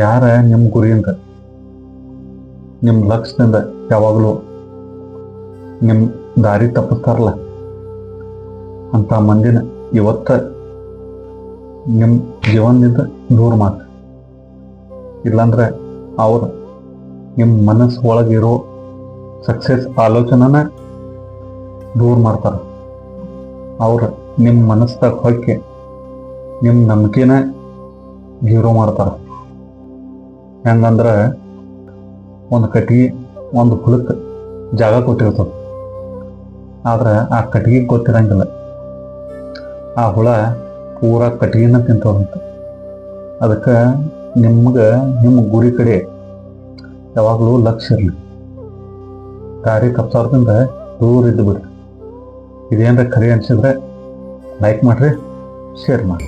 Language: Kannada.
ಯಾರ ನಿಮ್ಮ ಗುರಿಯಿಂದ, ನಿಮ್ಮ ಲಕ್ಷ್ಯದಿಂದ ಯಾವಾಗಲೂ ನಿಮ್ಮ ದಾರಿ ತಪ್ಪಿಸ್ತಾರಲ್ಲ ಅಂತ ಮಂದಿನ ಇವತ್ತ ನಿಮ್ಮ ಜೀವನದಿಂದ ದೂರ ಮಾಡಿ ಇಲ್ಲಾಂದ್ರೆ ಅವರು ನಿಮ್ಮ ಮನಸ್ಸು ಒಳಗಿರೋ ಸಕ್ಸಸ್ ಆಲೋಚನೆನ ದೂರ ಮಾಡ್ತಾರೆ. ಅವರು ನಿಮ್ಮ ಮನಸ್ಸಾಗ ಹೊಕ್ಕಿ ನಿಮ್ಮ ನಂಬಿಕೆನ ಜೀರೋ ಮಾಡ್ತಾರೆ. ಹೆಂಗಂದ್ರೆ ಒಂದು ಕಟ್ಟಿಗೆ ಒಂದು ಹುಲಕ್ಕೆ ಜಾಗ ಕೊಟ್ಟಿರ್ತದೆ ಆದ್ರೆ ಆ ಕಟ್ಟಿಗೆ ಗೊತ್ತಿರಂಗಿಲ್ಲ. ಆ ಹುಳ ಪೂರ ಕಟ್ಟಿಗೆನ ತಿಂತದಂತ ಅದಕ್ಕೆ ನಿಮ್ಗೆ ನಿಮ್ಮ ಗುರಿ ಕಡೆ ಯಾವಾಗಲೂ ಲಕ್ಷ ಇರಲಿ. ದಾರಿ ತಪ್ಸಾರ್ದಿಂದ ದೂರ ಇದ್ದು ಬಿಡ್ರಿ ಇದೇನ್ರ ಖರೆ ಅನ್ಸಿದ್ರೆ ಲೈಕ್ ಮಾಡಿರಿ ಶೇರ್ ಮಾಡಿ